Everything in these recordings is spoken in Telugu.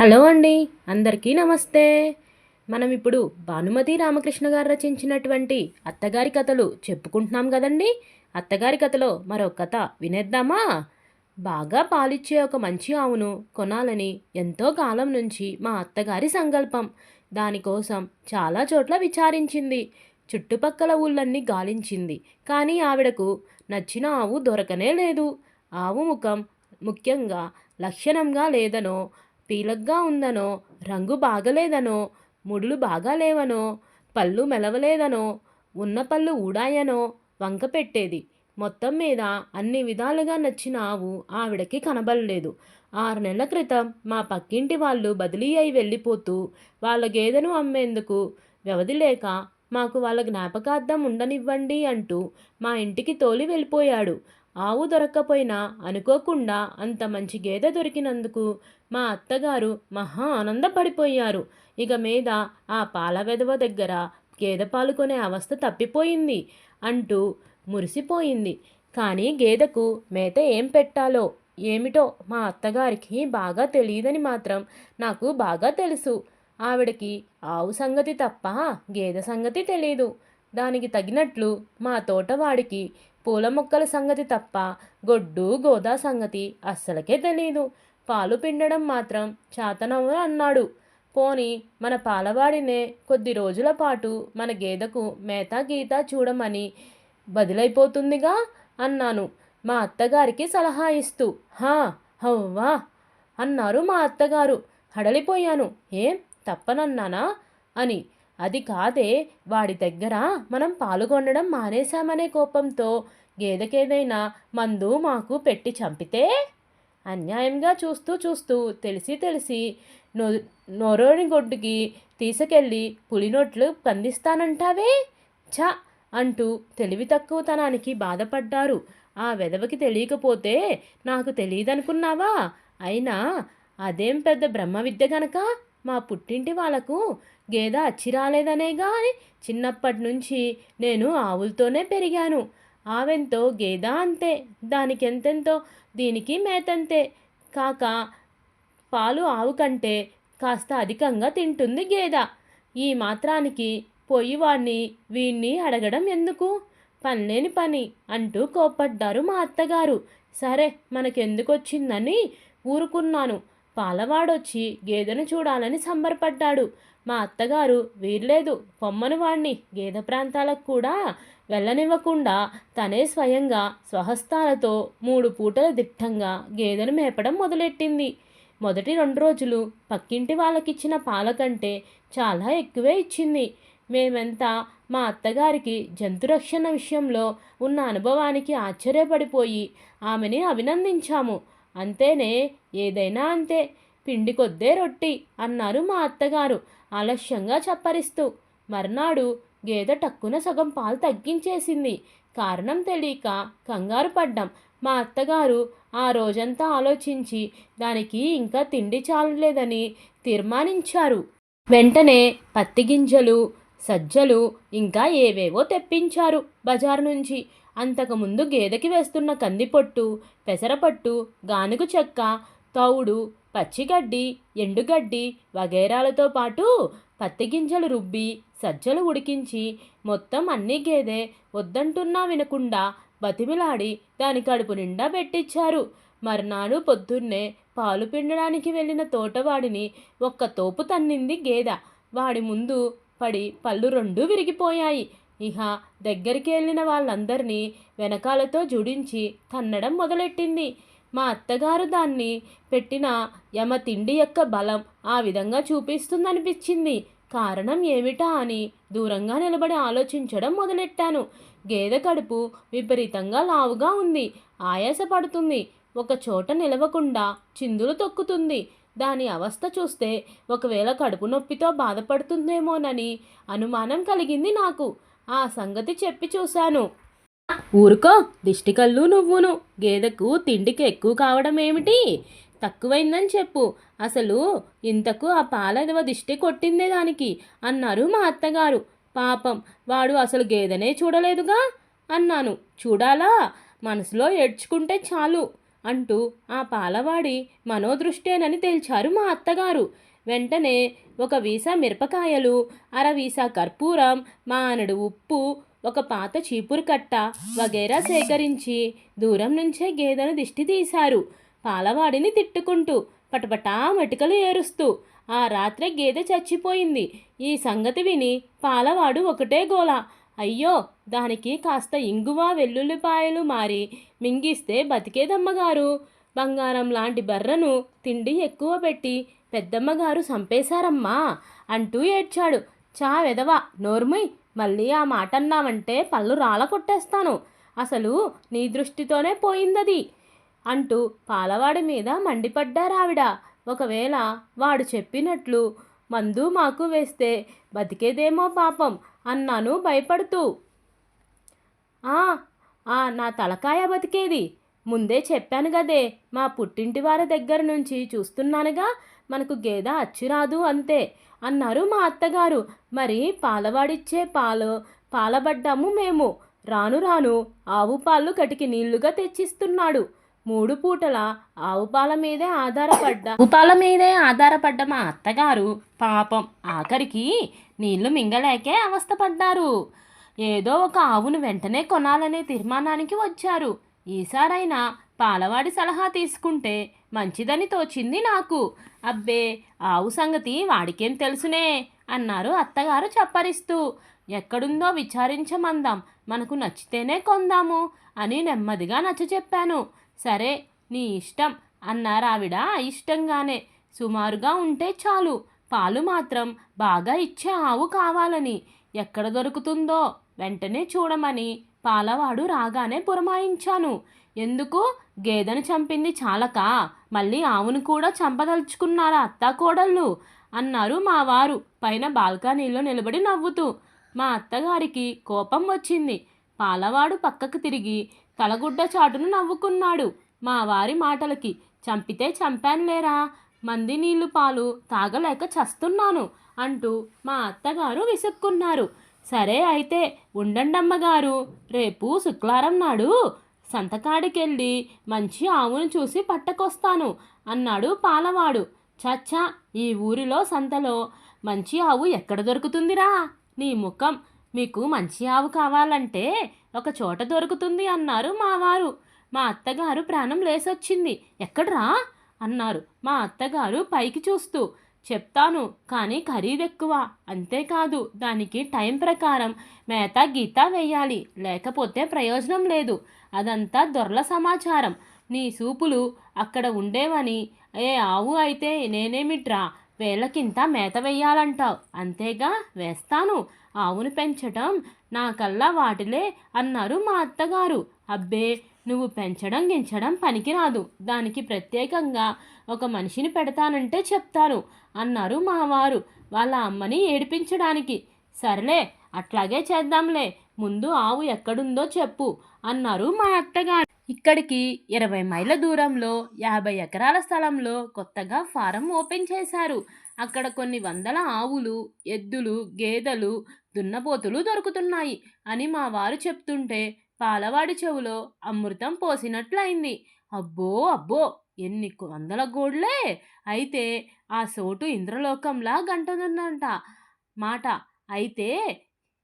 హలో అండి అందరికీ నమస్తే. మనం ఇప్పుడు భానుమతి రామకృష్ణ గారు రచించినటువంటి అత్తగారి కథలు చెప్పుకుంటున్నాం కదండి. అత్తగారి కథలో మరో కథ వినేద్దామా? బాగా పాలిచ్చే ఒక మంచి ఆవును కొనాలని ఎంతో కాలం నుంచి మా అత్తగారి సంకల్పం. దానికోసం చాలా చోట్ల విచారించింది. చుట్టుపక్కల ఊళ్ళన్నీ గాలించింది. కానీ ఆవిడకు నచ్చిన ఆవు దొరకనే లేదు. ఆవు ముఖం ముఖ్యంగా లక్షణంగా లేదనో పీలగ్గా ఉందనో రంగు బాగలేదనో ముడులు బాగా లేవనో పళ్ళు మెలవలేదనో ఉన్న పళ్ళు ఊడాయనో వంక పెట్టేది. మొత్తం మీద అన్ని విధాలుగా నచ్చిన ఆవు ఆవిడకి కనబడలేదు. ఆరు నెలల క్రితం మా పక్కింటి వాళ్ళు బదిలీ అయి వెళ్ళిపోతూ వాళ్ళ గేదెను అమ్మేందుకు వ్యవధి లేక మాకు వాళ్ళ జ్ఞాపకార్థం ఉండనివ్వండి అంటూ మా ఇంటికి తోలి వెళ్ళిపోయాడు. ఆవు దొరక్కపోయినా అనుకోకుండా అంత మంచి గేదె దొరికినందుకు మా అత్తగారు మహా ఆనందపడిపోయారు. ఇక మీద ఆ పాల వెధవ దగ్గర గేదె పాలు కొనే అవస్థ తప్పిపోయింది అంటూ మురిసిపోయింది. కానీ గేదెకు మేత ఏం పెట్టాలో ఏమిటో మా అత్తగారికి బాగా తెలియదని మాత్రం నాకు బాగా తెలుసు. ఆవిడకి ఆవు సంగతి తప్ప గేదె సంగతి తెలియదు దానికి తగినట్లు మా తోటవాడికి పూల మొక్కల సంగతి తప్ప గొడ్డు గోదా సంగతి అస్సలకే తెలీదు. పాలు పిండడం మాత్రం చాతనవు అన్నాడు. పోని మన పాలవాడినే కొద్ది రోజుల పాటు మన గేదకు మేత గీత చూడమని బదిలైపోతుందిగా అన్నాను. మా అత్తగారికి సలహా ఇస్తూ హా హవ్వా అన్నారు మా అత్తగారు. హడలిపోయాను. ఏం? తప్పనన్నానా? అని అది కాదే వాడి దగ్గర మనం పాల్గొనడం మానేశామనే కోపంతో గేదెకేదైనా మందు మాకు పెట్టి చంపితే? అన్యాయంగా చూస్తూ చూస్తూ తెలిసి తెలిసి నో నోరోని గొడ్డుకి తీసుకెళ్ళి పులినోట్లు కందిస్తానంటావే ఛ! అంటూ తెలివి తక్కువతనానికి బాధపడ్డారు. ఆ వెధవకి తెలియకపోతే నాకు తెలియదనుకున్నావా? అయినా అదేం పెద్ద బ్రహ్మ విద్య గనక? మా పుట్టింటి వాళ్ళకు గేదె అచ్చి రాలేదనే కానీ చిన్నప్పటి నుంచి నేను ఆవులతోనే పెరిగాను. ఆవెంతో గేద అంతే దానికి ఎంతెంతో దీనికి మేతంతే. కాక పాలు ఆవు కంటే కాస్త అధికంగా తింటుంది గేద. ఈ మాత్రానికి పోయి వాణ్ణి వీణ్ణి అడగడం ఎందుకు? పనిలేని పని అంటూ కోప్పడ్డారు మా అత్తగారు. సరే మనకెందుకొచ్చిందని ఊరుకున్నాను. పాలవాడొచ్చి గేదెను చూడాలని సంబరపడ్డాడు. మా అత్తగారు వీర్లేదు పొమ్మను వాణ్ణి గేదె ప్రాంతాలకు కూడా వెళ్ళనివ్వకుండా తనే స్వయంగా స్వహస్తాలతో మూడు పూటల దిట్టంగా గేదెను మేపడం మొదలెట్టింది. మొదటి రెండు రోజులు పక్కింటి వాళ్ళకిచ్చిన పాల కంటే చాలా ఎక్కువే ఇచ్చింది. మేమంతా మా అత్తగారికి జంతురక్షణ విషయంలో ఉన్న అనుభవానికి ఆశ్చర్యపడిపోయి ఆమెని అభినందించాము. అంతేనే ఏదైనా అంతే. పిండి కొద్దే రొట్టి అన్నారు మా అత్తగారు. ఆలస్యంగా చప్పరిస్తూ. మర్నాడు గేదె టక్కున సగం పాలు తగ్గించేసింది. కారణం తెలియక కంగారు పడ్డాం. మా అత్తగారు ఆ రోజంతా ఆలోచించి దానికి ఇంకా తిండి చాలలేదని తీర్మానించారు. వెంటనే పత్తి గింజలు సజ్జలు ఇంకా ఏవేవో తెప్పించారు బజార్ నుంచి. అంతకుముందు గేదెకి వేస్తున్న కందిపొట్టు పెసరపట్టు గానుగు చెక్క తౌడు పచ్చిగడ్డి ఎండుగడ్డి వగైరాలతో పాటు పత్తి గింజలు రుబ్బి సజ్జలు ఉడికించి మొత్తం అన్ని గేదె వద్దంటున్నా వినకుండా బతిమిలాడి దాని కడుపు నిండా పెట్టించారు మర్నాడు పొద్దున్నే పాలు పిండడానికి వెళ్ళిన తోటవాడిని ఒక్క తోపు తన్నింది గేదె. వాడి ముందు పడి పళ్ళు రెండు విరిగిపోయాయి. ఇహ దగ్గరికి వెళ్ళిన వాళ్ళందరినీ వెనకాలతో జుడించి తన్నడం మొదలెట్టింది. మా అత్తగారు దాన్ని పెట్టిన యమ తిండి యొక్క బలం ఆ విధంగా చూపిస్తుందనిపించింది. కారణం ఏమిటా అని దూరంగా నిలబడి ఆలోచించడం మొదలెట్టాను. గేదె కడుపు విపరీతంగా లావుగా ఉంది. ఆయాస పడుతుంది ఒక చోట నిలవకుండా చిందులు తొక్కుతుంది. దాని అవస్థ చూస్తే ఒకవేళ కడుపు నొప్పితో బాధపడుతుందేమోనని అనుమానం కలిగింది నాకు. ఆ సంగతి చెప్పి చూశాను. ఊరుకో దిష్టికల్లు నువ్వును. గేదెకు తిండికి ఎక్కువ కావడం ఏమిటి? తక్కువైందని చెప్పు. అసలు ఇంతకు ఆ పాలదవ దిష్టి కొట్టిందే దానికి? అన్నారు మా అత్తగారు. పాపం వాడు అసలు గేదెనే చూడలేదుగా? అన్నాను. చూడాలా? మనసులో ఏడ్చుకుంటే చాలు అంటూ ఆ పాలవాడి మనోదృష్టేనని తేల్చారు మా అత్తగారు. వెంటనే ఒక వీసా మిరపకాయలు అర వీసా కర్పూరం మానడు ఉప్పు ఒక పాత చీపురు కట్ట వగైరా సేకరించి దూరం నుంచే గేదెను దిష్టి తీశారు. పాలవాడిని తిట్టుకుంటూ పటపటా మటికలు ఏరుస్తూ ఆ రాత్రే గేదె చచ్చిపోయింది. ఈ సంగతి విని పాలవాడు ఒకటే గోల. అయ్యో దానికి కాస్త ఇంగువ వెల్లుల్లిపాయలు మారి మింగిస్తే బతికేదమ్మగారు. బంగారం లాంటి బర్రను తిండి ఎక్కువ పెట్టి పెద్దమ్మగారు చంపేశారమ్మా అంటూ ఏడ్చాడు. చా వెదవా నోర్మి మళ్ళీ ఆ మాట అన్నావంటే పళ్ళు రాళ్ళ కొట్టేస్తాను. అసలు నీ దృష్టితోనే పోయిందది అంటూ పాలవాడి మీద మండిపడ్డారావిడ. ఒకవేళ వాడు చెప్పినట్లు మందు మాకు వేస్తే బతికేదేమో పాపం అన్నాను భయపడుతూ. ఆ ఆ నా తలకాయ బతికేది. ముందే చెప్పాను గదే మా పుట్టింటి వారి దగ్గర నుంచి చూస్తున్నానుగా మనకు గేదె అచ్చిరాదు అంతే అన్నారు మా అత్తగారు. మరి పాలవాడిచ్చే పాలు పాలబడ్డాము మేము. రాను రాను ఆవు పాలు కటికి నీళ్ళుగా తెచ్చిస్తున్నాడు. మూడు పూటల ఆవు పాల మీదే ఆధారపడ్డ ఆవు పాల మీదే ఆధారపడ్డ మా అత్తగారు పాపం ఆఖరికి నీళ్ళు మింగలేకే అవస్థపడ్డారు. ఏదో ఒక ఆవును వెంటనే కొనాలనే తీర్మానానికి వచ్చారు. ఈసారైనా పాలవాడి సలహా తీసుకుంటే మంచిదని తోచింది నాకు. అబ్బే ఆవు సంగతి వాడికేం తెలుసునే అన్నారు అత్తగారు చప్పరిస్తూ. ఎక్కడుందో విచారించమందాం మనకు నచ్చితేనే కొందాము అని నెమ్మదిగా నచ్చ చెప్పాను. సరే నీ ఇష్టం అన్నారావిడ ఇష్టంగానే సుమారుగా ఉంటే చాలు పాలు మాత్రం బాగా ఇచ్చే ఆవు కావాలని. ఎక్కడ దొరుకుతుందో వెంటనే చూడమని పాలవాడు రాగానే పురమాయించాను. ఎందుకు? గేదెను చంపింది చాలక? మళ్ళీ ఆవును కూడా చంపదలుచుకున్నారా అత్తాకోడళ్ళు అన్నారు మా వారు పైన బాల్కనీలో నిలబడి నవ్వుతూ. మా అత్తగారికి కోపం వచ్చింది. పాలవాడు పక్కకు తిరిగి తలగుడ్డ చాటును నవ్వుకున్నాడు. మా వారి మాటలకి చంపితే చంపానులేరా? మంది నీళ్ళు పాలు తాగలేక చస్తున్నాను అంటూ మా అత్తగారు విసుక్కున్నారు. సరే అయితే ఉండండమ్మగారు. రేపు శుక్లారం నాడు సంతకాడికెళ్ళి మంచి ఆవును చూసి పట్టకొస్తాను అన్నాడు పాలవాడు. చచ్చా ఈ ఊరిలో సంతలో మంచి ఆవు ఎక్కడ దొరుకుతుందిరా? నీ ముఖం మీకు మంచి ఆవు కావాలంటే ఒక చోట దొరుకుతుంది అన్నారు మావారు. మా అత్తగారు ప్రాణం లేసొచ్చింది. ఎక్కడ్రా? అన్నారు మా అత్తగారు పైకి చూస్తూ. చెప్తాను కానీ ఖరీదు ఎక్కువ అంతేకాదు దానికి టైం ప్రకారం మేత గీత వేయాలి. లేకపోతే ప్రయోజనం లేదు. అదంతా దొరల సమాచారం. నీ సూపులు అక్కడ ఉండేవని. ఏ ఆవు అయితే నేనేమిట్రా? వేలకింత మేత వేయాలంటావు. అంతేగా వేస్తాను. ఆవును పెంచటం నాకల్లా వాటిలే అన్నారు మా అత్తగారు. అబ్బే నువ్వు పెంచడం గించడం పనికిరాదు దానికి ప్రత్యేకంగా ఒక మనిషిని పెడతానంటే చెప్తాను అన్నారు మా వారు వాళ్ళ అమ్మని ఏడిపించడానికి. సర్లే అట్లాగే చేద్దాంలే. ముందు ఆవు ఎక్కడుందో చెప్పు అన్నారు మా అత్తగారు. ఇక్కడికి ఇరవై మైళ్ళ దూరంలో యాభై ఎకరాల స్థలంలో కొత్తగా ఫారం ఓపెన్ చేశారు. అక్కడ కొన్ని వందల ఆవులు ఎద్దులు గేదెలు దున్నపోతులు దొరుకుతున్నాయి అని మా వారు చెప్తుంటే పాలవాడి చెవులో అమృతం పోసినట్లయింది. అబ్బో అబ్బో ఎన్ని వందల గోడ్లే! అయితే ఆ సోటు ఇంద్రలోకంలా గంటనుందంట మాట అయితే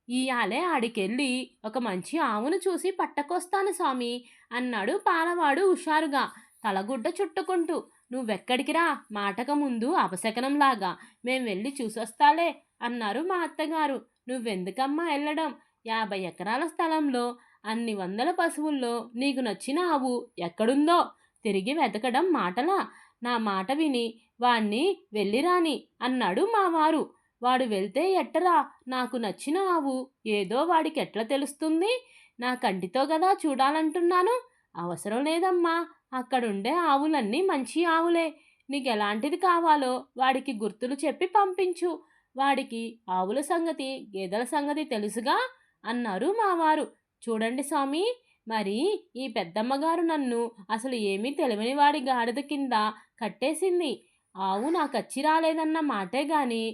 ఇయాలే ఆడికెళ్ళి ఒక మంచి ఆవును చూసి పట్టకొస్తాను స్వామి అన్నాడు పాలవాడు హుషారుగా. తలగుడ్డ చుట్టుకుంటూ నువ్వెక్కడికి రా? మాటక ముందు అపశకనంలాగా. మేం వెళ్ళి చూసొస్తాలే అన్నారు మా అత్తగారు. నువ్వెందుకమ్మా వెళ్ళడం? యాభై ఎకరాల స్థలంలో అన్ని వందల పశువుల్లో నీకు నచ్చిన ఆవు ఎక్కడుందో తిరిగి వెతకడం మాటలా. నా మాట విని వాణ్ణి వెళ్ళిరాని అన్నాడు మావారు. వాడు వెళ్తే ఎట్టరా? నాకు నచ్చిన ఆవు ఏదో వాడికి ఎట్లా తెలుస్తుంది? నా కంటితో కదా చూడాలంటున్నాను. అవసరం లేదమ్మా. అక్కడుండే ఆవులన్నీ మంచి ఆవులే. నీకు ఎలాంటిది కావాలో వాడికి గుర్తులు చెప్పి పంపించు. వాడికి ఆవుల సంగతి గేదెల సంగతి తెలుసుగా అన్నారు మావారు. చూడండి స్వామి మరి ఈ పెద్దమ్మగారు నన్ను అసలు ఏమీ తెలియని వాడి గాడిద కింద కట్టేసింది. ఆవు నాకు అచ్చి రాలేదన్న మాటే గాని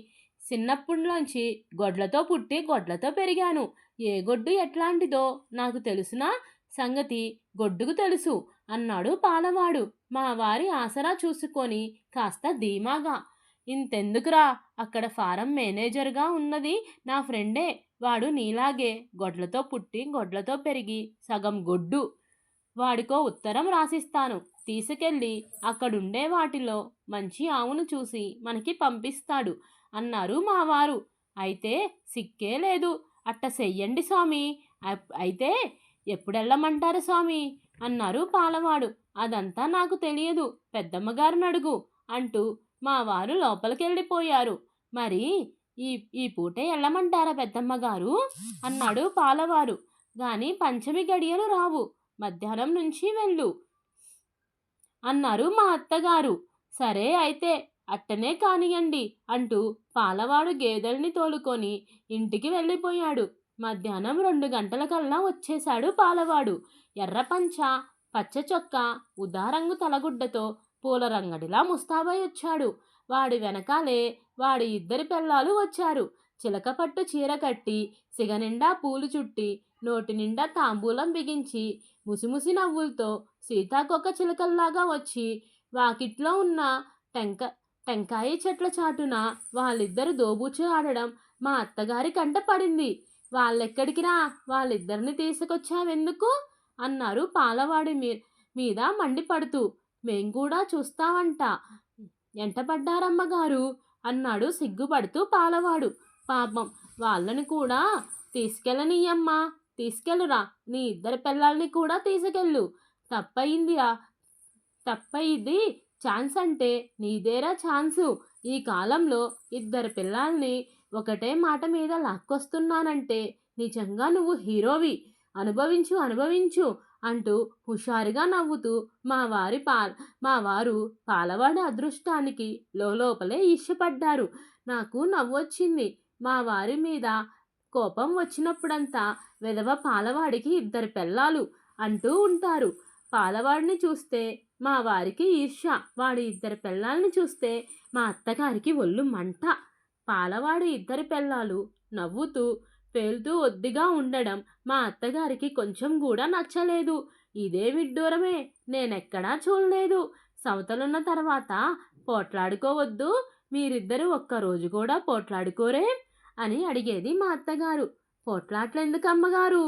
చిన్నప్పటిలోంచి గొడ్లతో పుట్టి గొడ్లతో పెరిగాను. ఏ గొడ్డు ఎట్లాంటిదో నాకు తెలుసునా? సంగతి గొడ్డుకు తెలుసు అన్నాడు పాలవాడు. మా వారి ఆసరా చూసుకొని కాస్త ధీమాగా ఇంతెందుకురా? అక్కడ ఫారం మేనేజర్గా ఉన్నది నా ఫ్రెండే. వాడు నీలాగే గొడ్లతో పుట్టి గొడ్లతో పెరిగి సగం గొడ్డు. వాడికో ఉత్తరం రాసిస్తాను. తీసుకెళ్ళి అక్కడుండే వాటిలో మంచి ఆవును చూసి మనకి పంపిస్తాడు అన్నారు మావారు. అయితే సిక్కే లేదు. అట్ట చెయ్యండి స్వామి. అయితే ఎప్పుడెళ్ళమంటారు స్వామి? అన్నారు పాలవాడు. అదంతా నాకు తెలియదు. పెద్దమ్మగారిని అడుగు అంటూ మా వారు లోపలికెళ్ళిపోయారు. మరి ఈ ఈ పూటే వెళ్ళమంటారా పెద్దమ్మగారు? అన్నాడు పాలవారు. గాని పంచమి గడియలు రావు. మధ్యాహ్నం నుంచి వెళ్ళు. అన్నారు మా అత్తగారు. సరే అయితే అట్టనే కానియండి అంటూ పాలవాడు గేదెల్ని తోలుకొని ఇంటికి వెళ్ళిపోయాడు. మధ్యాహ్నం రెండు గంటలకల్లా వచ్చేశాడు పాలవాడు. ఎర్ర పంచ పచ్చ చొక్క ఉదారంగు తలగుడ్డతో పూల రంగడిలా ముస్తాబై వచ్చాడు. వాడి వెనకాలే వాడి ఇద్దరి పిల్లలు వచ్చారు. చిలక పట్టు చీర కట్టి సిగనిండా పూలు చుట్టి నోటి నిండా తాంబూలం బిగించి ముసిముసి నవ్వులతో సీతాకొక చిలకల్లాగా వచ్చి వాకిట్లో ఉన్న టెంక టెంకాయ చెట్ల చాటున వాళ్ళిద్దరు దోబూచు ఆడడం మా అత్తగారి కంట పడింది. వాళ్ళెక్కడికి రా? వాళ్ళిద్దరిని తీసుకొచ్చావెందుకు? అన్నారు పాలవాడి మీ మీద మండిపడుతూ. మేం కూడా చూస్తామంట ఎంటపడ్డారమ్మగారు అన్నాడు సిగ్గుపడుతూ పాలవాడు. పాపం వాళ్ళని కూడా తీసుకెళ్ళనీయమ్మా తీసుకెళ్ళురా. నీ ఇద్దరి పిల్లల్ని కూడా తీసుకెళ్ళు. తప్పయిందిరా తప్పయింది ఛాన్స్ అంటే నీదేరా ఛాన్సు. ఈ కాలంలో ఇద్దరు పిల్లల్ని ఒకటే మాట మీద లాక్కొస్తున్నానంటే నిజంగా నువ్వు హీరోవి. అనుభవించు అనుభవించు. అంటూ హుషారుగా నవ్వుతూ మా వారి పా మా వారు పాలవాడి అదృష్టానికి లోపలే ఇష్టపడ్డారు నాకు నవ్వొచ్చింది మా వారి మీద కోపం వచ్చినప్పుడంతా విధవ పాలవాడికి ఇద్దరు పిల్లలు అంటూ ఉంటారు. పాలవాడిని చూస్తే మా వారికి ఈర్ష వాడి ఇద్దరు పిల్లల్ని చూస్తే మా అత్తగారికి ఒళ్ళు మంట. పాలవాడి ఇద్దరి పిల్లలు నవ్వుతూ పేలుతూ ఒద్దిగా ఉండడం మా అత్తగారికి కొంచెం కూడా నచ్చలేదు. ఇదే విడ్డూరమే నేనెక్కడా చూడలేదు. సవతలున్న తర్వాత పోట్లాడుకోవద్దు మీరిద్దరూ ఒక్కరోజు కూడా పోట్లాడుకోరే అని అడిగేది మా అత్తగారు. పోట్లాట్లెందుకు అమ్మగారు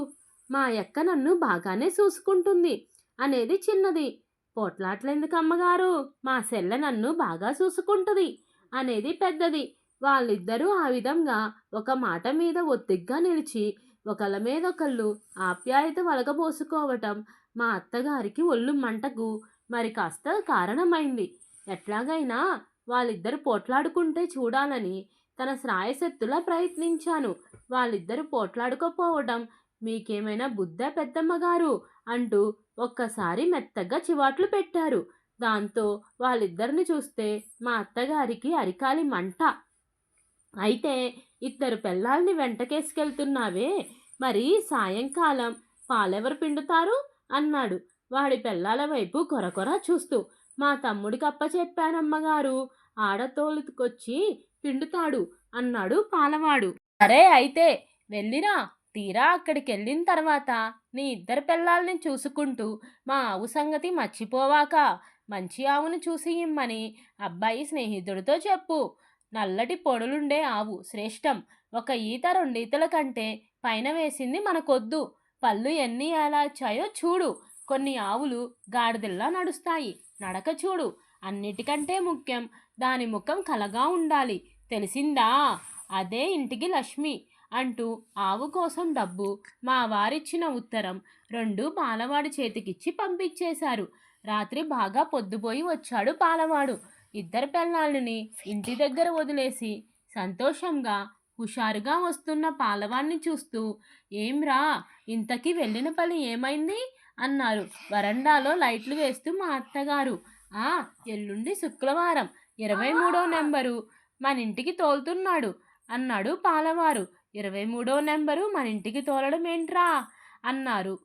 మా అక్క నన్ను బాగానే చూసుకుంటుంది అనేది చిన్నది. పోట్లాట్లెందుకు అమ్మగారు మా సెల్ల నన్ను బాగా చూసుకుంటుంది అనేది పెద్దది. వాళ్ళిద్దరూ ఆ విధంగా ఒక మాట మీద ఒత్తిగ్గా నిలిచి ఒకళ్ళ మీద ఒకళ్ళు ఆప్యాయత వలగబోసుకోవటం మా అత్తగారికి ఒళ్ళు మంటకు మరి కాస్త కారణమైంది. ఎట్లాగైనా వాళ్ళిద్దరు పోట్లాడుకుంటే చూడాలని తన శ్రాయశక్తులా ప్రయత్నించాను. వాళ్ళిద్దరు పోట్లాడుకోపోవడం మీకేమైనా బుద్ధ పెద్దమ్మగారు అంటూ ఒక్కసారి మెత్తగా చివాట్లు పెట్టారు. దాంతో వాళ్ళిద్దరిని చూస్తే మా అత్తగారికి అరికాలి మంట. అయితే ఇద్దరు పిల్లల్ని వెంటకేసుకెళ్తున్నావే. మరి సాయంకాలం పాలెవరు పిండుతారు? అన్నాడు. వాడి పిల్లల వైపు కొరకొర చూస్తూ. మా తమ్ముడికి అప్ప చెప్పానమ్మగారు ఆడతోలుకొచ్చి పిండుతాడు అన్నాడు పాలవాడు. సరే అయితే వెళ్ళిరా తీరా అక్కడికి వెళ్ళిన తర్వాత నీ ఇద్దరు పిల్లల్ని చూసుకుంటూ మా ఆవు సంగతి మర్చిపోవాక మంచి ఆవును చూసి ఇమ్మని అబ్బాయి స్నేహితుడితో చెప్పు. నల్లటి పొడులుండే ఆవు శ్రేష్టం. ఒక ఈత రెండీతల కంటే పైన వేసింది మనకొద్దు. పళ్ళు ఎన్ని ఎలా వచ్చాయో చూడు. కొన్ని ఆవులు గాడిదల్లా నడుస్తాయి. నడక చూడు. అన్నిటికంటే ముఖ్యం దాని ముఖం కలగా ఉండాలి. తెలిసిందా? అదే ఇంటికి లక్ష్మి అంటూ ఆవు కోసం డబ్బు మా వారిచ్చిన ఉత్తరం రెండు పాలవాడి చేతికిచ్చి పంపించేశారు. రాత్రి బాగా పొద్దుపోయి వచ్చాడు పాలవాడు. ఇద్దరు పెళ్ళాళ్ళని ఇంటి దగ్గర వదిలేసి సంతోషంగా హుషారుగా వస్తున్న పాలవాడిని చూస్తూ ఏంరా ఇంతకీ వెళ్ళిన పని ఏమైంది? అన్నారు. వరండాలో లైట్లు వేస్తూ మా అత్తగారు ఆ ఎల్లుండి శుక్రవారం ఇరవై మూడో నెంబరు మన ఇంటికి తోలుతున్నాడు అన్నాడు పాలవారు. ఇరవై మూడో నెంబరు మన ఇంటికి తోలడం ఏంట్రా? అన్నారు.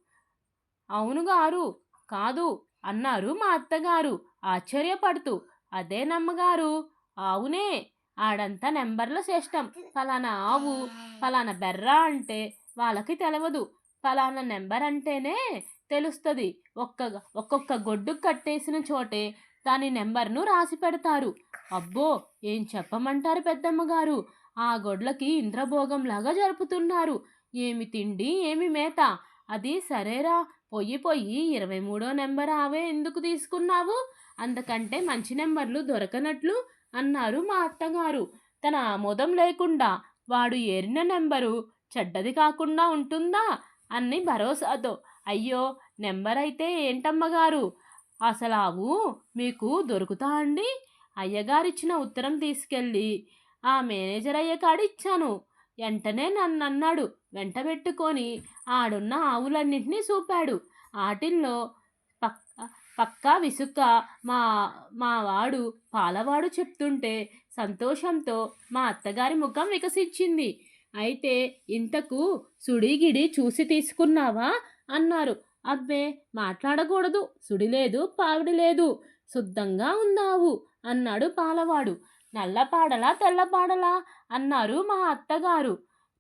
అవును గారు కాదు అన్నారు మా అత్తగారు ఆశ్చర్యపడుతూ. అదే నమ్మగారు. అవునే ఆడంతా నెంబర్లు శ్రేష్టం. ఫలానా ఆవు ఫలానా బెర్ర అంటే వాళ్ళకి తెలవదు. ఫలానా నెంబర్ అంటేనే తెలుస్తుంది. ఒక్క ఒక్కొక్క గొడ్డు కట్టేసిన చోటే దాని నెంబర్ను రాసి పెడతారు. అబ్బో ఏం చెప్పమంటారు పెద్దమ్మ గారు ఆ గొడ్లకి ఇంద్రభోగంలాగా జరుపుతున్నారు. ఏమి తిండి ఏమి మేత. అది సరేరా పొయ్యి పొయ్యి ఇరవై మూడో నెంబర్ ఆవే ఎందుకు తీసుకున్నావు? అంతకంటే మంచి నెంబర్లు దొరకనట్లు అన్నారు మా అత్తగారు. తన ఆమోదం లేకుండా వాడు ఏరిన నెంబరు చెడ్డది కాకుండా ఉంటుందా? అన్ని భరోసాతో. అయ్యో నెంబర్ అయితే ఏంటమ్మగారు అసలావు మీకు దొరుకుతా అండి? అయ్యగారిచ్చిన ఉత్తరం తీసుకెళ్ళి ఆ మేనేజర్ అయ్య కాడ ఇచ్చాను వెంటనే నన్ను అన్నాడు వెంట పెట్టుకొని ఆడున్న ఆవులన్నింటినీ చూపాడు ఆటిల్లో పక్కా విసుక్క మా మా వాడు పాలవాడు చెప్తుంటే సంతోషంతో మా అత్తగారి ముఖం వికసించింది. అయితే ఇంతకు సుడిగిడి చూసి తీసుకున్నావా? అన్నారు. అబ్బే మాట్లాడకూడదు. సుడి లేదు పావిడి లేదు. శుద్ధంగా ఉన్నావు అన్నాడు పాలవాడు. నల్లపాడలా తెల్లపాడలా అన్నారు మా అత్తగారు.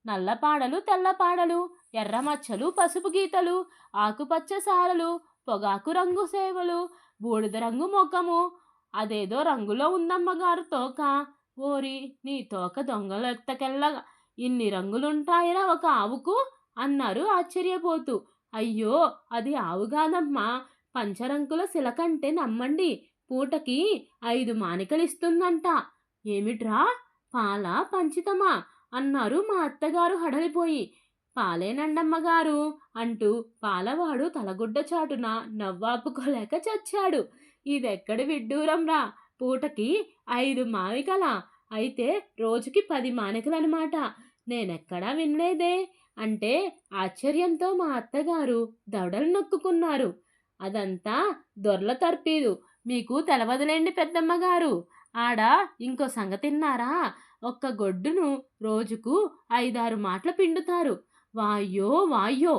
నల్లపాడలు తెల్లపాడలు ఎర్రమచ్చలు పసుపు గీతలు ఆకుపచ్చ సారలు పొగాకు రంగు సేవలు బూడిద రంగు ముఖము. అదేదో రంగులో ఉందమ్మగారు తోక. ఓరి నీ తోక దొంగలు ఇన్ని రంగులుంటాయిరా ఒక ఆవుకు? అన్నారు ఆశ్చర్యపోతూ. అయ్యో అది ఆవు కాదమ్మా. పంచరంకుల శిలకంటే నమ్మండి. పూటకి ఐదు మానికలిస్తుందంట. ఏమిట్రా? పాల పంచితమా? అన్నారు మా అత్తగారు హడలిపోయి. పాలేనండమ్మగారు అంటూ పాలవాడు తలగుడ్డ చాటున నవ్వాపుకోలేక చచ్చాడు. ఇదెక్కడి విడ్డూరంరా? పూటకి ఐదు మావికల. అయితే రోజుకి పది మానికలనమాట. నేనెక్కడా వినలేదే? అంటే ఆశ్చర్యంతో మా అత్తగారు దవడలు నొక్కుకున్నారు. అదంతా దొర్ల తర్పీదు. మీకు తెలవదులేండి పెద్దమ్మగారు. ఆడ ఇంకో సంగతిన్నారా ఒక్క గొడ్డును రోజుకు ఐదారు మాటలు పిండుతారు. వాయ్యో వాయ్యో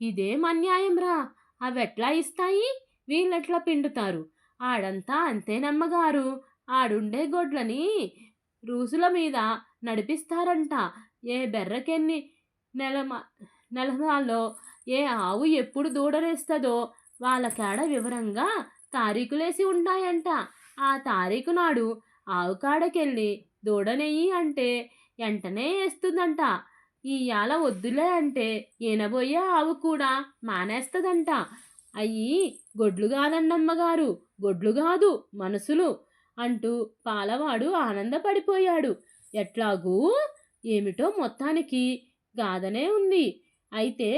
ఇదేం అన్యాయం రా? అవెట్లా ఇస్తాయి? వీళ్ళెట్లా పిండుతారు? ఆడంతా అంతేనమ్మగారు. ఆడుండే గొడ్లని రూసుల మీద నడిపిస్తారంట. ఏ బెర్రకెన్ని నెలమ నెలమాలో ఏ ఆవు ఎప్పుడు దూడరేస్తుందో వాళ్ళ కాడ వివరంగా తారీఖులేసి ఉంటాయంట ఆ తారీఖు నాడు ఆవు కాడకెళ్ళి దూడనెయ్యి అంటే వెంటనే వేస్తుందంట ఇయాల వద్దులే అంటే ఈనబోయే ఆవు కూడా మానేస్తుందంట. అయ్యి గొడ్లు కాదన్నమ్మగారు గొడ్లు కాదు మనసులు అంటూ పాలవాడు ఆనందపడిపోయాడు. ఎట్లాగూ? ఏమిటో మొత్తానికి గాదనే ఉంది. అయితే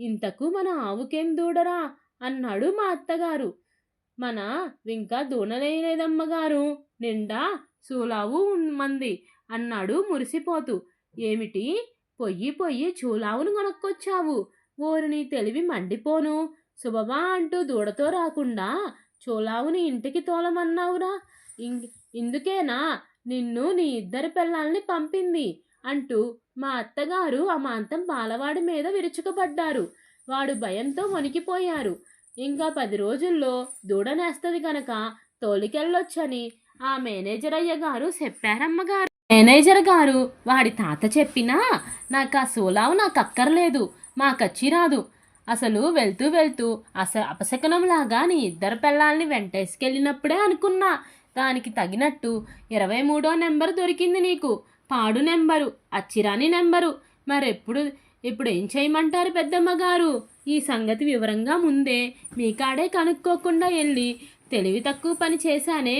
ఇంతకు మన ఆవుకేం దూడరా? అన్నాడు మా అత్తగారు. మన ఇంకా దూడలేదమ్మగారు నిండా సూలావు మంది అన్నాడు మురిసిపోతూ. ఏమిటి? పొయ్యి పొయ్యి చూలావును కొనుక్కొచ్చావు ఓరిని తెలివి మండిపోను. శుభమా అంటూ దూడతో రాకుండా చూలావుని ఇంటికి తోలమన్నావురా. ఇం- ఇందుకేనా నిన్ను నీ ఇద్దరి పిల్లల్ని పంపింది అంటూ మా అత్తగారు అమాంతం బాలవాడి మీద విరుచుకుపడ్డారు. వాడు భయంతో వణికిపోయారు. ఇంకా పది రోజుల్లో దూడనేస్తుంది గనక తోలికెళ్ళొచ్చని ఆ మేనేజర్ అయ్య గారు చెప్పారమ్మగారు. మేనేజర్ గారు వాడి తాత చెప్పినా నాకు ఆ సోలావు నాకు అక్కర్లేదు మాకచ్చి రాదు. అసలు వెళ్తూ వెళ్తూ అస అపశకనంలాగా నీ ఇద్దరు పిల్లల్ని వెంటేసుకెళ్ళినప్పుడే అనుకున్నా. దానికి తగినట్టు ఇరవై మూడో నెంబర్ దొరికింది నీకు. పాడు నెంబరు అచ్చిరాని నెంబరు. మరెప్పుడు ఇప్పుడు ఏం చేయమంటారు పెద్దమ్మ గారు ఈ సంగతి వివరంగా ముందే మీ కాడే కనుక్కోకుండా వెళ్ళి తెలివి తక్కువ పని చేశానే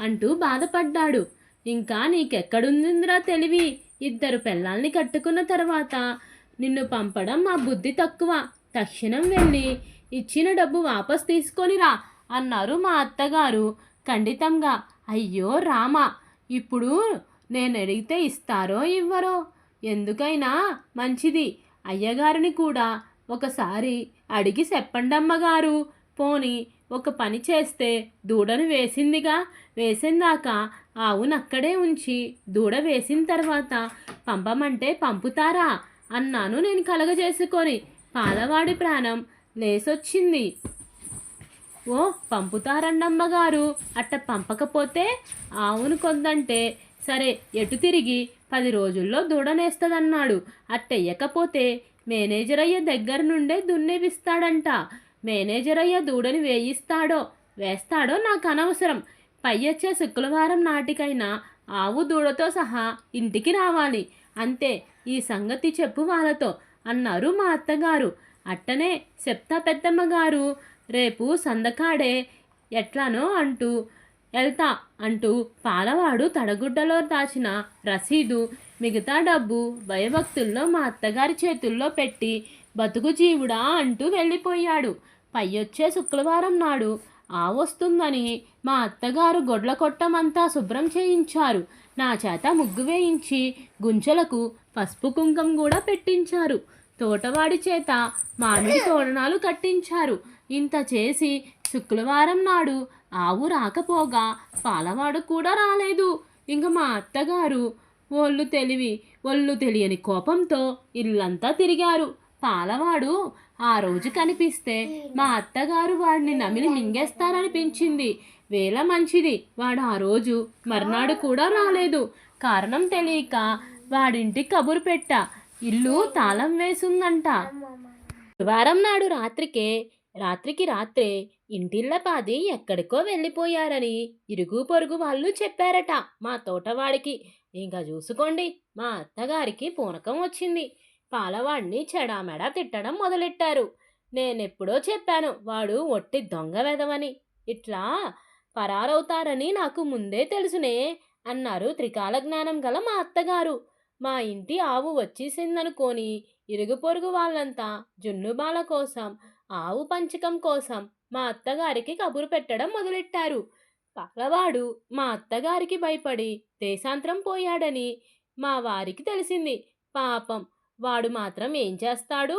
అంటూ బాధపడ్డాడు. ఇంకా నీకెక్కడుందిరా తెలివి? ఇద్దరు పిల్లల్ని కట్టుకున్న తర్వాత నిన్ను పంపడం మా బుద్ధి తక్కువ. తక్షణం వెళ్ళి ఇచ్చిన డబ్బు వాపస్ తీసుకొనిరా అన్నారు మా అత్తగారు ఖండితంగా. అయ్యో రామా ఇప్పుడు నేను అడిగితే ఇస్తారో ఇవ్వరో? ఎందుకైనా మంచిది. అయ్యగారిని కూడా ఒకసారి అడిగి చెప్పండమ్మగారు పోని ఒక పని చేస్తే దూడను వేసిందిగా. వేసిందాక ఆవును అక్కడే ఉంచి దూడ వేసిన తర్వాత పంపమంటే పంపుతారా? అన్నాను నేను కలగజేసుకొని. పాలవాడి ప్రాణం లేసొచ్చింది. ఓ పంపుతారండమ్మగారు అట్ట పంపకపోతే ఆవును కొందంటే సరే ఎటు తిరిగి? పది రోజుల్లో దూడనేస్తదన్నాడు అట్టెయ్యకపోతే మేనేజర్ అయ్యే దగ్గర నుండే దున్నేపిస్తాడంట మేనేజర్ అయ్యా దూడని వేయిస్తాడో? వేస్తాడో నాకు అనవసరం. పై వచ్చే శుక్రవారం నాటికైనా ఆవు దూడతో సహా ఇంటికి రావాలి. అంతే ఈ సంగతి చెప్పు వాళ్ళతో అన్నారు మా అత్తగారు. అట్టనే చెప్తా పెద్దమ్మ గారు రేపు సందకాడే ఎట్లానో అంటూ వెళ్తా అంటూ పాలవాడు తడగుడ్డలో దాచిన రసీదు మిగతా డబ్బు భయభక్తుల్లో మా అత్తగారి చేతుల్లో పెట్టి బతుకు జీవుడా అంటూ వెళ్ళిపోయాడు. పైయొచ్చే శుక్రవారం నాడు ఆ వస్తుందని మా అత్తగారు గొడ్ల కొట్టమంతా శుభ్రం చేయించారు. నా చేత ముగ్గు వేయించి గుంచెలకు పసుపు కుంకం కూడా పెట్టించారు. తోటవాడి చేత మామిడి తోరణాలు కట్టించారు. ఇంత చేసి శుక్రవారం నాడు ఆవు రాకపోగా పాలవాడు కూడా రాలేదు. ఇంక మా అత్తగారు ఒళ్ళు తెలివి ఒళ్ళు తెలియని కోపంతో ఇల్లంతా తిరిగారు. పాలవాడు ఆ రోజు కనిపిస్తే మా అత్తగారు వాడిని నమిలి మింగేస్తారనిపించింది. వేళ మంచిది. వాడు ఆ రోజు మర్నాడు కూడా రాలేదు. కారణం తెలియక వాడింటి కబురు పెట్టా. ఇల్లు తాళం వేసుందంట. వారం నాడు రాత్రికే రాత్రికి రాత్రే ఇంటిళ్ళపాది ఎక్కడికో వెళ్ళిపోయారని ఇరుగు పొరుగు వాళ్ళు చెప్పారట మా తోటవాడికి. ఇంకా చూసుకోండి మా అత్తగారికి పూనకం వచ్చింది. పాలవాడిని చెడామెడా తిట్టడం మొదలెట్టారు. నేనెప్పుడో చెప్పాను వాడు ఒట్టి దొంగ వెదవని ఇట్లా పరారవుతారని నాకు ముందే తెలుసునే అన్నారు త్రికాల జ్ఞానం గల మా అత్తగారు. మా ఇంటి ఆవు వచ్చేసిందనుకొని ఇరుగు పొరుగు వాళ్ళంతా జున్నుబాల కోసం ఆవు పంచకం కోసం మా అత్తగారికి కబురు పెట్టడం మొదలెట్టారు. పాలవాడు మా అత్తగారికి భయపడి దేశాంతరం పోయాడని మా వారికి తెలిసింది. పాపం వాడు మాత్రం ఏం చేస్తాడు?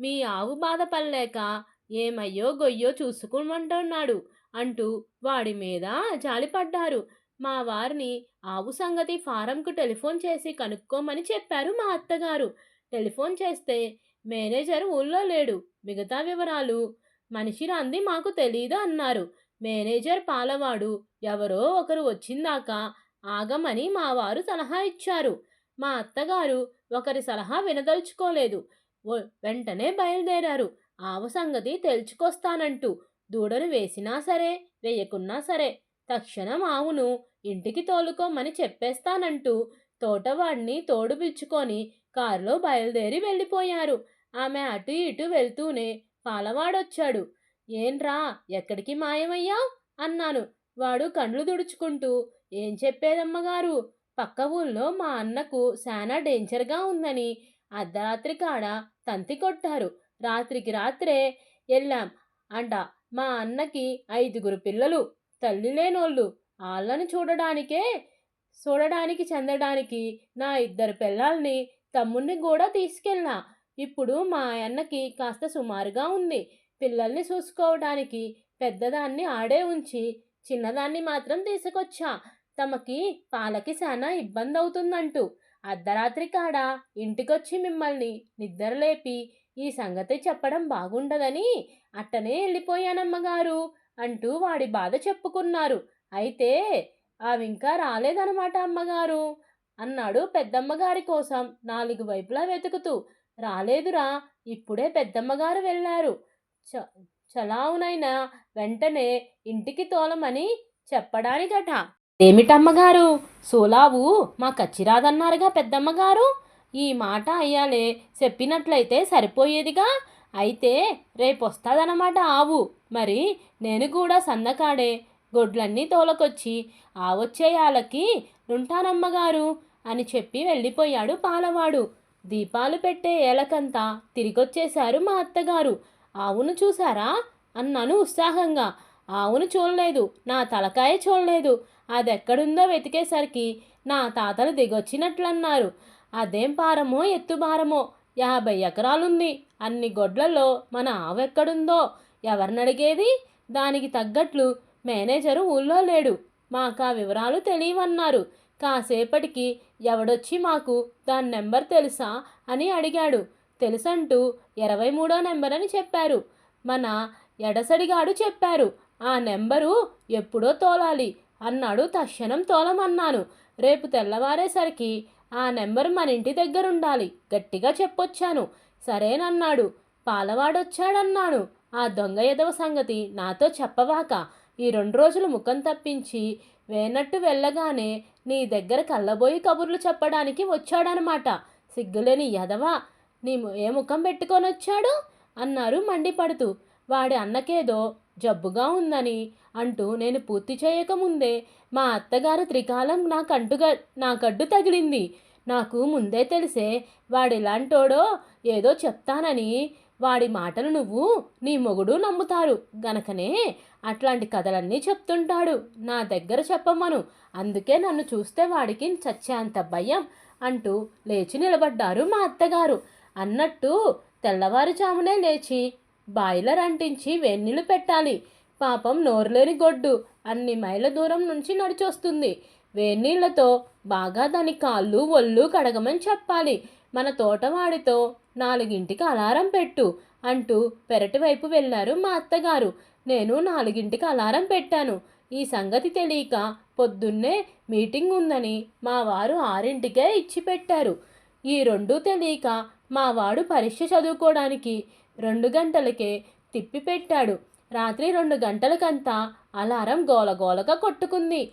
మీ ఆవు బాధపడలేక ఏమయ్యో గొయ్యో చూసుకోమంటున్నాడు అంటూ వాడి మీద జాలిపడ్డారు. మా వారిని ఆవు సంగతి ఫారంకు టెలిఫోన్ చేసి కనుక్కోమని చెప్పారు మా అత్తగారు. టెలిఫోన్ చేస్తే మేనేజర్ ఊళ్ళో లేడు. మిగతా వివరాలు మనిషి రాంది మాకు తెలీదు అన్నారు. మేనేజర్ పాలవాడు ఎవరో ఒకరు వచ్చిందాక ఆగమని మా వారు సలహా ఇచ్చారు. మా అత్తగారు ఒకరి సలహా వినదలుచుకోలేదు. వెంటనే బయలుదేరారు. ఆవ సంగతి తెలుసుకొస్తానంటూ దూడను వేసినా సరే వేయకున్నా సరే తక్షణం ఆవును ఇంటికి తోలుకోమని చెప్పేస్తానంటూ తోటవాడిని తోడు పిచ్చుకొని కారులో బయలుదేరి వెళ్ళిపోయారు. ఆమె అటు ఇటు వెళ్తూనే పాలవాడొచ్చాడు. ఏంట్రా ఎక్కడికి మాయమయ్యావు? అన్నాను. వాడు కండ్లు దుడుచుకుంటూ ఏం చెప్పేదమ్మగారు? పక్క ఊళ్ళో మా అన్నకు శానా డేంజర్గా ఉందని. అర్ధరాత్రి కాడ తంతి కొట్టారు. రాత్రికి రాత్రే వెళ్ళాం అంట. మా అన్నకి ఐదుగురు పిల్లలు తల్లి లేనోళ్ళు. వాళ్ళని చూడడానికే చూడడానికి చెందడానికి నా ఇద్దరు పిల్లల్ని తమ్ముణ్ణి కూడా తీసుకెళ్ళా. ఇప్పుడు మా అన్నకి కాస్త సుమారుగా ఉంది. పిల్లల్ని చూసుకోవడానికి పెద్దదాన్ని ఆడే ఉంచి చిన్నదాన్ని మాత్రం తీసుకొచ్చా. తమకి పాలకి చాలా ఇబ్బంది అవుతుందంటూ అర్ధరాత్రి కాడ ఇంటికొచ్చి మిమ్మల్ని నిద్రలేపి ఈ సంగతి చెప్పడం బాగుండదని అట్టనే వెళ్ళిపోయానమ్మగారు అంటూ వాడి బాధ చెప్పుకున్నారు. అయితే అవి ఇంకా రాలేదనమాట అమ్మగారు. అన్నాడు పెద్దమ్మగారి కోసం నాలుగు వైపులా వెతుకుతూ. రాలేదురా ఇప్పుడే పెద్దమ్మగారు వెళ్ళారు. చ చలావునైనా వెంటనే ఇంటికి తోలమని చెప్పడానికట. ఏమిటమ్మగారు? సోలావు మా కచ్చిరాదన్నారుగా పెద్దమ్మగారు. ఈ మాట అయ్యాలే. చెప్పినట్లయితే సరిపోయేదిగా. అయితే రేపు వస్తుందన్నమాట ఆవు. మరి నేను కూడా సందకాడే. గొడ్లన్నీ తోలకొచ్చి ఆవొచ్చేయాలకి నుంటానమ్మగారు అని చెప్పి వెళ్ళిపోయాడు పాలవాడు. దీపాలు పెట్టే ఏలకంతా తిరిగొచ్చేశారు మా అత్తగారు. ఆవును చూసారా అన్నాను ఉత్సాహంగా. ఆవును చూడలేదు. నా తలకాయ చూడలేదు. అదెక్కడుందో వెతికేసరికి నా తాతలు దిగొచ్చినట్లన్నారు. అదేం పారమో ఎత్తుబారమో యాభై ఎకరాలుంది. అన్ని గొడ్లలో మన ఆవు ఎక్కడుందో ఎవరినడిగేది దానికి తగ్గట్లు మేనేజరు ఊళ్ళో లేడు. మాకు ఆ వివరాలు తెలియవన్నారు. కాసేపటికి ఎవడొచ్చి మాకు దాని నెంబర్ తెలుసా అని అడిగాడు. తెలుసంటూ ఇరవై మూడో నెంబర్ అని చెప్పారు. మన ఎడసడిగాడు చెప్పారు. ఆ నెంబరు ఎప్పుడో తోలాలి. అన్నాడు తక్షణం తోలమన్నాను. రేపు తెల్లవారేసరికి ఆ నెంబర్ మన ఇంటి దగ్గర ఉండాలి గట్టిగా చెప్పొచ్చాను. సరేనన్నాడు. పాలవాడొచ్చాడన్నాను. ఆ దొంగ ఎదవ సంగతి నాతో చెప్పవాక ఈ రెండు రోజులు ముఖం తప్పించి వేనట్టు వెళ్ళగానే నీ దగ్గర కళ్ళబోయి కబుర్లు చెప్పడానికి వచ్చాడనమాట. సిగ్గులేని ఎదవా నీ ఏ ముఖం పెట్టుకొని వచ్చాడు అన్నారు మండిపడుతూ. వాడి అన్నకేదో జబ్బుగా ఉందని అంటూ నేను పూర్తి చేయకముందే మా అత్తగారు త్రికాలం నా కంటుగా నా కడ్డు తగిలింది. నాకు ముందే తెలిసే వాడిలాంటోడో ఏదో చెప్తానని వాడి మాటలు నువ్వు నీ మొగుడు నమ్ముతారు గనకనే అట్లాంటి కథలన్నీ చెప్తుంటాడు. నా దగ్గర చెప్పమను. అందుకే నన్ను చూస్తే వాడికి చచ్చేంత భయం అంటూ లేచి నిలబడ్డారు మా అత్తగారు. అన్నట్టు తెల్లవారుజామునే లేచి బాయిలర్ అంటించి వెన్నీళ్ళు పెట్టాలి. పాపం నోరులేని గొడ్డు అన్ని మైళ్ళ దూరం నుంచి నడిచొస్తుంది. వేన్నీళ్ళతో బాగా దాని కాళ్ళు ఒళ్ళు కడగమని చెప్పాలి. మన తోటవాడితో నాలుగింటికి అలారం పెట్టు అంటూ పెరటి వైపు వెళ్ళారు మా అత్తగారు. నేను నాలుగింటికి అలారం పెట్టాను. ఈ సంగతి తెలియక పొద్దున్నే మీటింగ్ ఉందని మా వారు ఆరింటికే ఇచ్చి పెట్టారు ఈ రెండూ తెలియక మా వాడు పరీక్ష చదువుకోవడానికి రెండు గంటలకే తిప్పి పెట్టాడు. రాత్రి రెండు గంటలకంతా అలారం గోలగోలగా కొట్టుకుంది.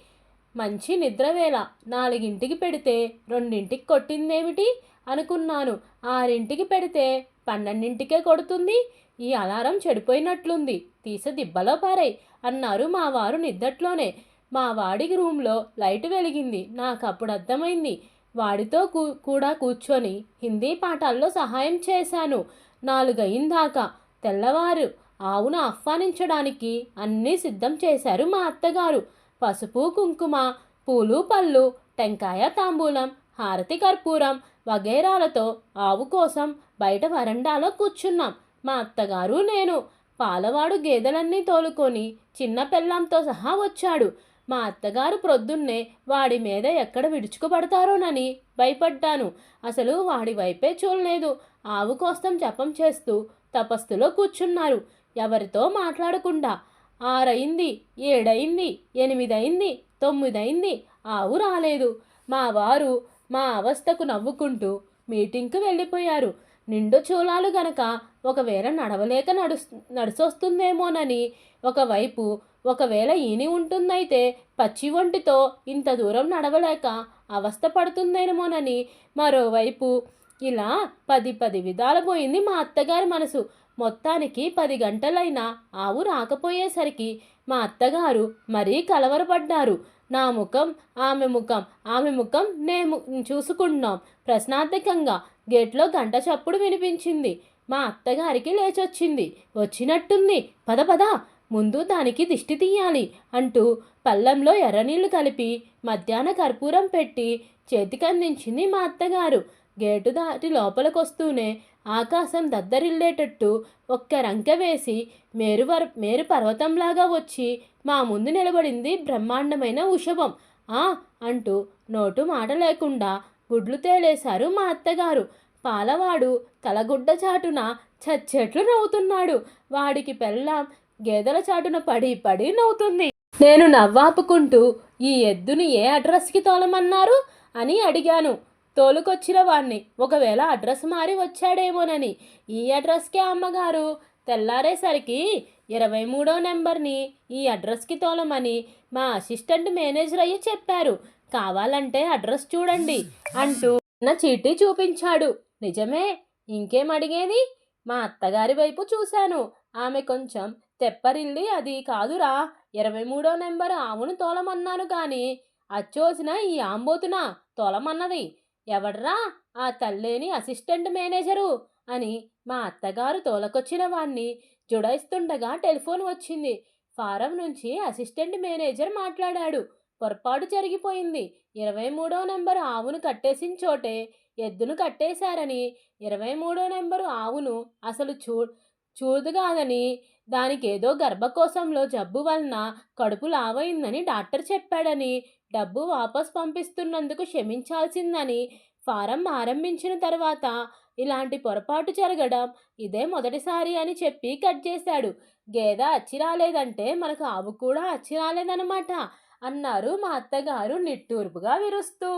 మంచి నిద్రవేళ. నాలుగింటికి పెడితే రెండింటికి కొట్టిందేమిటి? అనుకున్నాను. ఆరింటికి పెడితే పన్నెండింటికే కొడుతుంది. ఈ అలారం చెడిపోయినట్లుంది. తీసి దిబ్బలో పారాయి అన్నారు మా వారు నిద్దట్లోనే. మా వాడి రూమ్లో లైట్ వెలిగింది. నాకు అప్పుడు అర్థమైంది. వాడితో కూ కూడా కూర్చొని హిందీ పాఠాల్లో సహాయం చేశాను. నాలుగయిందాకా తెల్లవారు ఆవును ఆహ్వానించడానికి అన్నీ సిద్ధం చేశారు మా అత్తగారు. పసుపు కుంకుమ పూలు పళ్ళు టెంకాయ తాంబూలం హారతి కర్పూరం వగేరాలతో ఆవు కోసం బయట వరండాలో కూర్చున్నాం. మా అత్తగారు నేను పాలవాడు గేదెలన్నీ తోలుకొని చిన్న పెళ్ళంతో సహా వచ్చాడు. మా అత్తగారు ప్రొద్దున్నే వాడి మీద ఎక్కడ విడుచుకుపడతారోనని భయపడ్డాను. అసలు వాడి వైపే చూడలేదు. ఆవు కోసం జపం చేస్తూ తపస్సులో కూర్చున్నారు. ఎవరితో మాట్లాడకుండా ఆరైంది ఏడైంది ఎనిమిదైంది తొమ్మిదైంది ఆవు రాలేదు. మా వారు మా అవస్థకు నవ్వుకుంటూ మీటింగ్కు వెళ్ళిపోయారు. నిండు చూలాలు గనక ఒకవేళ నడవలేక నడు నడిచొస్తుందేమోనని ఒకవైపు ఒకవేళ ఈని ఉంటుందైతే పచ్చి ఒంటితో ఇంత దూరం నడవలేక అవస్థ పడుతుందేమోనని మరోవైపు ఇలా పది పది విధాల పోయింది మా అత్తగారి మనసు. మొత్తానికి పది గంటలైనా ఆవు రాకపోయేసరికి మా అత్తగారు మరీ కలవరపడ్డారు. నా ముఖం ఆమె ముఖం ఆమె ముఖం నేను చూసుకుంటున్నాం. ప్రశ్నార్థకంగా గేట్లో గంట చప్పుడు వినిపించింది. మా అత్తగారికి లేచొచ్చింది. వచ్చినట్టుంది. పద పద. ముందు దానికి దిష్టి తీయాలి అంటూ పళ్ళెంలో ఎర్రనీళ్ళు కలిపి మధ్యాహ్న కర్పూరం పెట్టి చేతికందించింది మా అత్తగారు. గేటు దాటి లోపలికొస్తూనే ఆకాశం దద్దరిల్లేటట్టు ఒక్క రంకె వేసి మేరువర్ మేరు పర్వతంలాగా వచ్చి మా ముందు నిలబడింది బ్రహ్మాండమైన ఉషభం. ఆ! అంటూ నోటు మాట లేకుండా గుడ్లు తేలేశారు మా అత్తగారు. పాలవాడు తలగుడ్డ చాటున చచ్చెట్లు నవ్వుతున్నాడు. వాడికి పెళ్ళాం గేదెల చాటున పడి పడి నవ్వుతుంది. నేను నవ్వాపుకుంటూ ఈ ఎద్దుని ఏ అడ్రస్కి తోలమన్నారు? అని అడిగాను. తోలుకొచ్చిన వాణ్ణి. ఒకవేళ అడ్రస్ మారి వచ్చాడేమోనని. ఈ అడ్రస్కే అమ్మగారు. తెల్లారేసరికి ఇరవై మూడో నెంబర్ని ఈ అడ్రస్కి తోలమని మా అసిస్టెంట్ మేనేజర్ అయ్యి చెప్పారు. కావాలంటే అడ్రస్ చూడండి అంటూ నా చీటీ చూపించాడు. నిజమే. ఇంకేం అడిగేది? మా అత్తగారి వైపు చూశాను. ఆమె కొంచెం తెప్పరిల్లి అది కాదురా. ఇరవై మూడో నెంబర్ ఆవును తోలమన్నాను కానీ అచ్చోసిన ఈ ఆంబోతున తోలమన్నది. ఎవడ్రా? ఆ తల్లేని అసిస్టెంట్ మేనేజరు అని మా అత్తగారు తోలకొచ్చిన వాణ్ణి జుడాయిస్తుండగా టెలిఫోన్ వచ్చింది. ఫారం నుంచి అసిస్టెంట్ మేనేజర్ మాట్లాడాడు. పొరపాటు జరిగిపోయింది. ఇరవై మూడో నెంబరు ఆవును కట్టేసిన చోటే ఎద్దును కట్టేశారని ఇరవై మూడో నెంబరు ఆవును అసలు చూ చూదుగాదని దానికి ఏదో గర్భకోశంలో జబ్బు వలన కడుపు లావైందని డాక్టర్ చెప్పాడని డబ్బు వాపస్ పంపిస్తున్నందుకు క్షమించాల్సిందని ఫారం ఆరంభించిన తర్వాత ఇలాంటి పొరపాటు జరగడం ఇదే మొదటిసారి అని చెప్పి కట్ చేశాడు. గేదె అచ్చి రాలేదంటే మనకు ఆవు కూడా అచ్చి రాలేదన్నమాట అన్నారు మా అత్తగారు నిట్టూర్పుగా విరుస్తూ.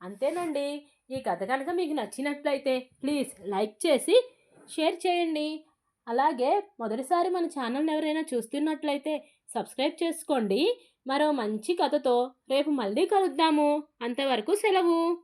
అంతేనండి. ఈ కథ కనుక మీకు నచ్చినట్లయితే ప్లీజ్ లైక్ చేసి షేర్ చేయండి. అలాగే మొదటిసారి మన ఛానల్ని ఎవరైనా చూస్తున్నట్లయితే సబ్స్క్రైబ్ చేసుకోండి. మరో మంచి కథతో రేపు మళ్ళీ కలుద్దాము. అంతవరకు సెలవు.